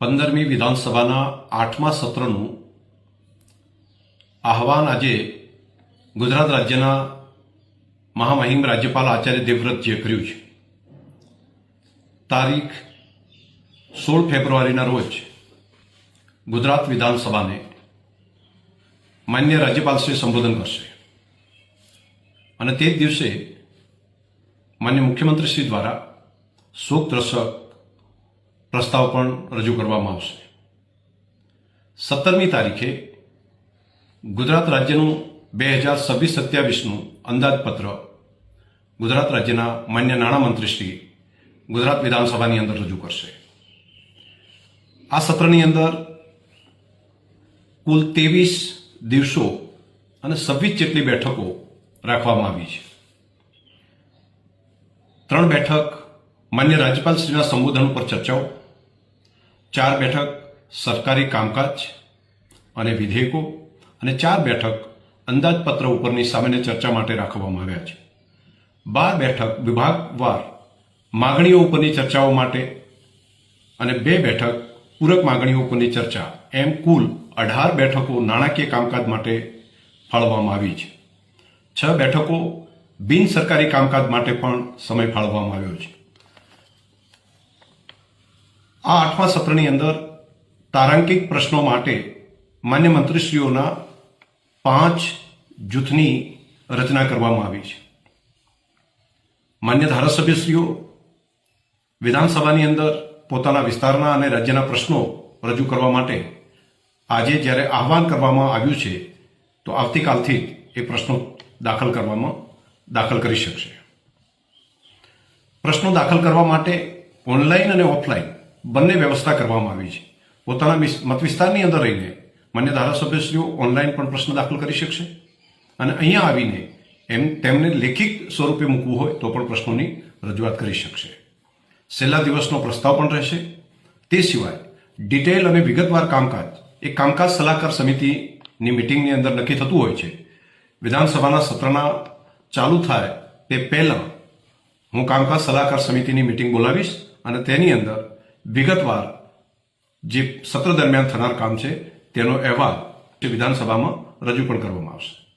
પંદરમી વિધાનસભાના આઠમા સત્રનું આહવાન આજે ગુજરાત રાજ્યના મહામહિમ રાજ્યપાલ આચાર્ય દેવવ્રતજીએ કર્યું છે. તારીખ સોળ ફેબ્રુઆરીના રોજ ગુજરાત વિધાનસભાને માન્ય રાજ્યપાલશ્રી સંબોધન કરશે. અને તે જ દિવસે માન્ય મુખ્યમંત્રીશ્રી દ્વારા શોક દ્રશક પ્રસ્તાવ પણ રજૂ કરવામાં આવશે. સત્તરમી તારીખે ગુજરાત રાજ્યનું બે હજાર છવ્વીસ સત્યાવીસનું અંદાજપત્ર ગુજરાત રાજ્યના માન્ય નાણામંત્રીશ્રી ગુજરાત વિધાનસભાની અંદર રજૂ કરશે. આ સત્રની અંદર કુલ ત્રેવીસ દિવસો અને છવ્વીસ જેટલી બેઠકો રાખવામાં આવી છે. ત્રણ બેઠક માન્ય રાજ્યપાલશ્રીના સંબોધન ઉપર ચર્ચાઓ ચાર બેઠક સરકારી કામકાજ અને વિધેયકો અને ચાર બેઠક અંદાજપત્ર ઉપરની સામાન્ય ચર્ચા માટે રાખવામાં આવ્યા છે. બાર બેઠક વિભાગવાર માગણીઓ ઉપરની ચર્ચાઓ માટે અને બે બેઠક પૂરક માગણીઓ ઉપરની ચર્ચા એમ કુલ અઢાર બેઠકો નાણાકીય કામકાજ માટે ફાળવવામાં આવી છે. છ બેઠકો બિન સરકારી કામકાજ માટે પણ સમય ફાળવવામાં આવ્યો છે. આ આઠમા સત્રની અંદર તારાંકિક પ્રશ્નો માટે માન્ય મંત્રીશ્રીઓના પાંચ જૂથની રચના કરવામાં આવી છે. માન્ય ધારાસભ્યશ્રીઓ, વિધાનસભાની અંદર પોતાના વિસ્તારના અને રાજ્યના પ્રશ્નો રજૂ કરવા માટે આજે જ્યારે આહવાન કરવામાં આવ્યું છે, તો આવતીકાલથી એ પ્રશ્નો દાખલ કરવામાં દાખલ કરી શકશે. પ્રશ્નો દાખલ કરવા માટે ઓનલાઈન અને ઓફલાઈન બંને વ્યવસ્થા કરવામાં આવી છે. પોતાના મતવિસ્તારની મત વિસ્તારની અંદર રહીને માન્ય ધારાસભ્યશ્રીઓ ઓનલાઈન પણ પ્રશ્ન દાખલ કરી શકશે? અને અહીંયા આવીને એમ તેમને લેખિત સ્વરૂપે મૂકવું હોય તો પણ પ્રશ્નોની રજૂઆત કરી શકશે. છેલ્લા દિવસનો પ્રસ્તાવ પણ રહેશે. તે સિવાય ડિટેલ અને વિગતવાર કામકાજ એ કામકાજ સલાહકાર સમિતિની મિટિંગની અંદર નક્કી થતું હોય છે. વિધાનસભાના સત્રના ચાલુ થાય તે પહેલાં હું કામકાજ સલાહકાર સમિતિની મિટિંગ બોલાવીશ અને તેની અંદર વિગતવાર જે સત્ર દરમિયાન થનાર કામ છે તેનો અહેવાલ વિધાનસભામાં રજૂ પણ કરવામાં આવશે.